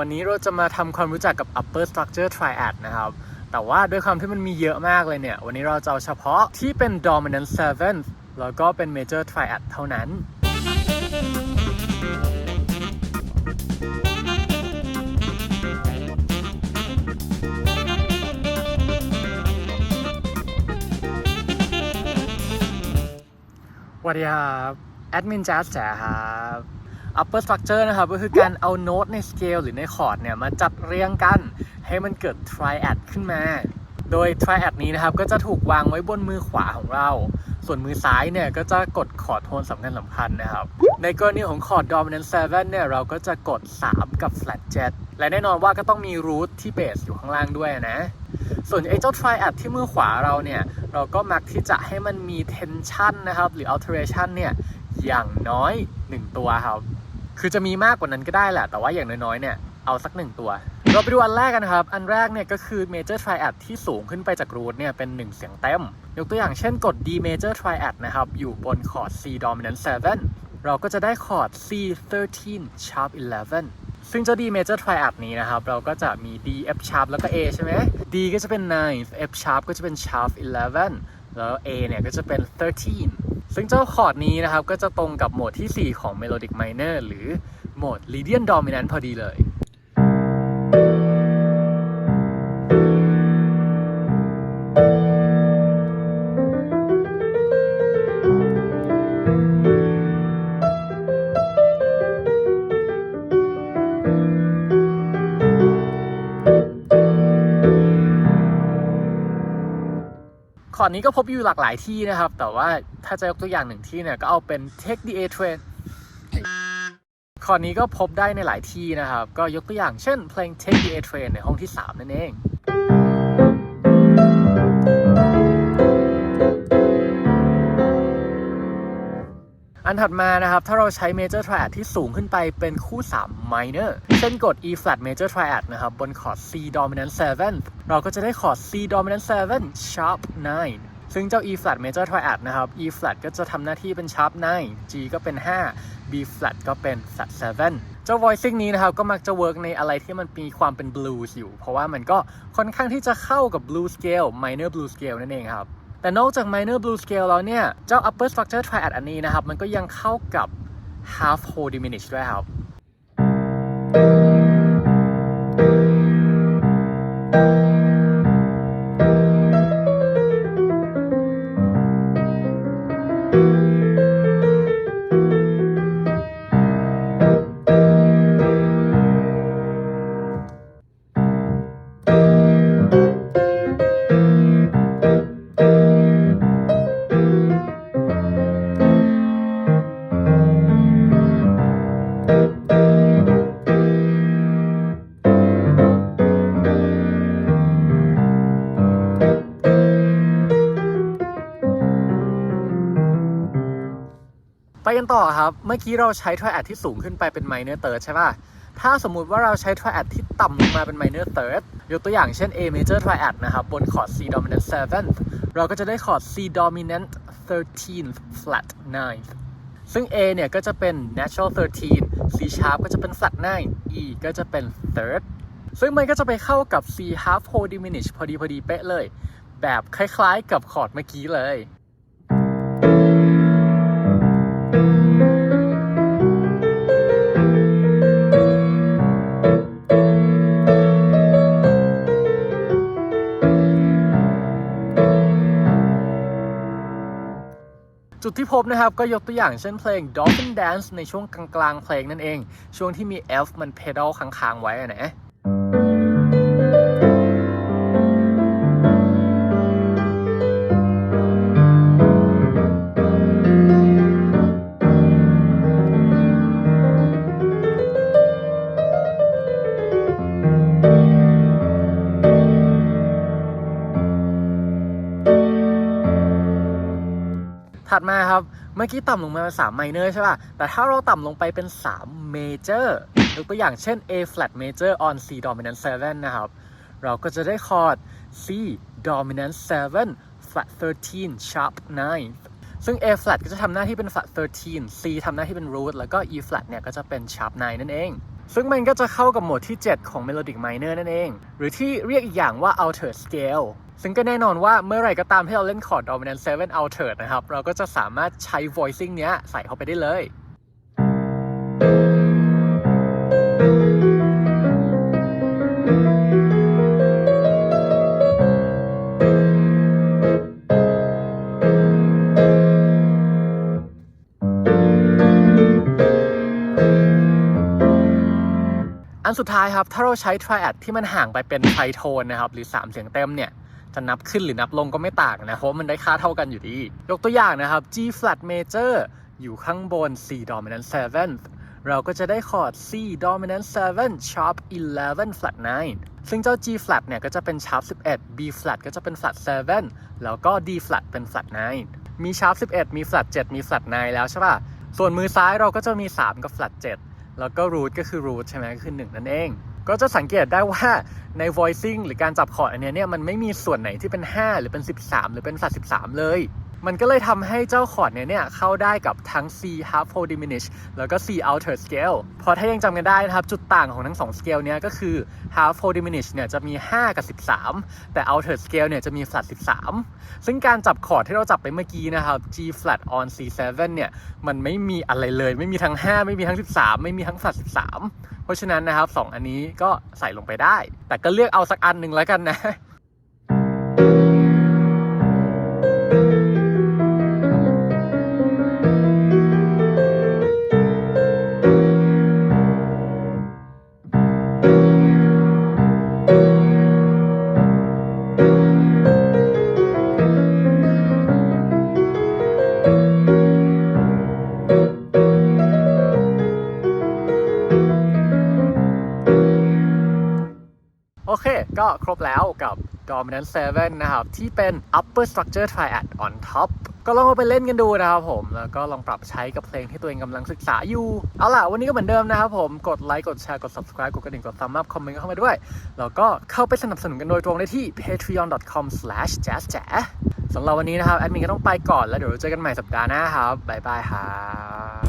วันนี้เราจะมาทำความรู้จักกับ upper structure triad นะครับ แต่ว่าด้วยความที่มันมีเยอะมากเลยเนี่ย วันนี้เราจะเอาเฉพาะที่เป็น dominant seventh แล้วก็เป็น major triad เท่านั้นสวัสดีครับ แอดมินจัสแจ๋ครับ upper structure นะครับก็คือการเอาโน้ตในสเกลหรือในคอร์ดเนี่ยมาจัดเรียงกันให้มันเกิด triad ขึ้นมา โดย triad นี้นะครับก็จะถูกวางไว้บนมือขวาของเรา ส่วนมือซ้ายเนี่ยก็จะกดคอร์ดโทนสำคัญสำคัญนะครับ ในกรณีของคอร์ด dominant 7เนี่ยเราก็จะกด 3 กับ flat 7 และแน่นอนว่าก็ต้องมี root ที่เบสอยู่ข้างล่างด้วยนะส่วนไอ้เจ้า triad ที่มือขวาเราเนี่ย เราก็มักที่จะให้มันมี tension นะครับ หรือ alteration เนี่ย อย่างน้อย 1 ตัวครับ คือจะมีมากกว่านั้นก็ได้แหละ แต่ว่าอย่างน้อยๆ เนี่ย เอาสัก1ตัว เราไปดูอันแรกกันครับ อันแรกเนี่ยก็คือ major triad ที่สูงขึ้นไปจาก root เนี่ย เป็น 1 เสียงเต็ม ยกตัวอย่างเช่นกด D major triad นะครับ อยู่บนคอร์ด C dominant 7 เราก็จะได้คอร์ด C 13 sharp 11 ซึ่งเจ้า D major triad นี้นะครับ เราก็จะมี D F sharp แล้วก็ A ใช่ไหม D ก็จะเป็น 9 F sharp ก็จะเป็น sharp 11 แล้ว A เนี่ยก็จะเป็น 13 ซึ่งเจ้าคอร์ดนี้นะครับ ก็จะตรงกับโหมดที่ 4 ของ melodic minor หรือโหมด Lydian dominant พอดีเลย อนนี้ก็พบอยู่หลากหลายที่นะครับ แต่ว่าถ้าจะยกตัวอย่างหนึ่งที่เนี่ยก็เอาเป็น Take the A Train คอนนี้ก็พบได้ในหลายที่นะครับ ก็ยกตัวอย่างเช่นเพลง Take the A Train ในห้องที่ 3 นั่นเอง อันถัดมานะครับ ถ้าเราใช้ major triad ที่สูงขึ้นไปเป็นคู่ 3 minor เช่นกด E flat major triad นะครับ บนคอร์ด C dominant 7 เราก็จะได้คอร์ด C dominant 7 sharp 9 ซึ่งเจ้า E flat major triad นะครับ E flat ก็จะทำหน้าที่เป็น sharp 9 G ก็เป็น 5 B flat ก็เป็น flat 7เจ้า voicing นี้นะครับ ก็มักจะ work ในอะไรที่มันมีความเป็น blues อยู่ เพราะว่ามันก็ค่อนข้างที่จะเข้ากับ blues scale minor blues scale นั่นเองครับ แต่นอกจาก minor blue scale แล้วเนี่ย เจ้า upper structure triad อันนี้นะครับ มันก็ยังเข้ากับ half whole diminished ด้วยครับ ไปกันต่อครับ เมื่อกี้เราใช้ triad ที่สูงขึ้นไปเป็น minor third ใช่ป่ะ ถ้าสมมุติว่าเราใช้ triad ที่ต่ำลงมาเป็น minor third ยกตัวอย่างเช่น A major triad นะครับ บนคอร์ด C dominant 7เราก็จะได้คอร์ด C dominant 13 flat 9ซึ่ง A เนี่ยก็จะเป็น natural 13 C sharp ก็จะเป็น flat 9 E ก็จะเป็น third ซึ่งมันก็จะไปเข้ากับ C half whole diminished พอดีพอดีเป๊ะเลย แบบคล้ายๆกับคอร์ดเมื่อกี้เลย จุดที่พบนะครับก็ยกตัวอย่างเช่นเพลง Dolphin Dance ในช่วงกลางๆเพลงนั่นเอง ช่วงที่มี F มันเพด a ลค้างๆไว้อะนะ ถัดมาครับ เมื่อกี้ต่ำลงมาเป็น3 minor ใช่ป่ะ แต่ถ้าเราต่ำลงไปเป็น3 major ยกตัวอย่างเช่น A flat major on C dominant 7 นะครับ เราก็จะได้คอร์ด C dominant 7 flat 13 sharp 9 ซึ่ง A flat ก็จะทำหน้าที่เป็น flat 13 C ทำหน้าที่เป็น root แล้วก็ E flat เนี่ยก็จะเป็น sharp 9 นั่นเอง ซึ่งมันก็จะเข้ากับโหมดที่ 7 ของ Melodic Minor นั่นเอง หรือที่เรียกอีกอย่างว่า Altered Scale ซึ่งก็แน่นอนว่าเมื่อไหร่ก็ตามที่เราเล่นคอร์ด Dominant 7 Altered นะครับ เราก็จะสามารถใช้ voicing เนี้ยใส่เข้าไปได้เลย สุดท้ายครับ ถ้าเราใช้ triad ที่มันห่างไปเป็นไทโทนนะครับ หรือ 3 เสียงเต็มเนี่ย จะนับขึ้นหรือนับลงก็ไม่ต่างนะ เพราะมันได้ค่าเท่ากันอยู่ดี ยกตัวอย่างนะครับ G flat major อยู่ข้างบน C dominant 7เราก็จะได้คอร์ด C dominant 7 sharp 11 flat 9 ซึ่งเจ้า G flat เนี่ยก็จะเป็น sharp 11 B flat ก็จะเป็น flat 7 แล้วก็ D flat เป็น flat 9 มี sharp 11 มี flat 7 มี flat 9 แล้วใช่ป่ะ ส่วนมือซ้ายเราก็จะมี 3 กับ flat 7 แล้วก็ root ก็คือ root ใช่ไหมก็คือ 1 นั่นเอง ก็จะสังเกตได้ว่าใน voicing หรือการจับคอร์ดอันนี้เนี่ยมันไม่มีส่วนไหนที่เป็น 5 หรือเป็น 13 หรือเป็นสัด13 เลย มันก็เลยทำให้เจ้าคอร์ดเนี้ยเนี่ยเข้าได้กับทั้ง C half whole diminish แล้วก็ C altered scale เพราะถ้ายังจำกันได้นะครับ จุดต่างของทั้ง 2 scale เนี้ยก็คือ half whole diminish เนี่ยจะมี 5 กับ 13 แต่ altered scale เนี่ยจะมี flat 13 ซึ่งการจับคอร์ดที่เราจับไปเมื่อกี้นะครับ G flat on C7 เนี่ยมันไม่มีอะไรเลย ไม่มีทั้ง 5 ไม่มีทั้ง 13 ไม่มีทั้ง flat 13 เพราะฉะนั้นนะครับสองอันนี้ก็ใส่ลงไปได้ แต่ก็เลือกเอาสักอันหนึ่งแล้วกันนะ โอเค ก็ครบแล้วกับ Dominant 7 นะครับ ที่เป็น Upper Structure Triad on top ก็ลองเอาไปเล่นกันดูนะครับผม แล้วก็ลองปรับใช้กับเพลงที่ตัวเองกำลังศึกษาอยู่ เอาล่ะ วันนี้ก็เหมือนเดิมนะครับผม กดไลค์ กดแชร์ กด subscribe กดกระดิ่ง กด thumb up คอมเมนต์เข้ามาด้วย แล้วก็เข้าไปสนับสนุนกันโดยตรงได้ที่ patreon.com/jazzja สำหรับวันนี้นะครับ แอดมินก็ต้องไปก่อน แล้วเดี๋ยวเราเจอกันใหม่สัปดาห์หน้าครับ บ๊ายบายครับ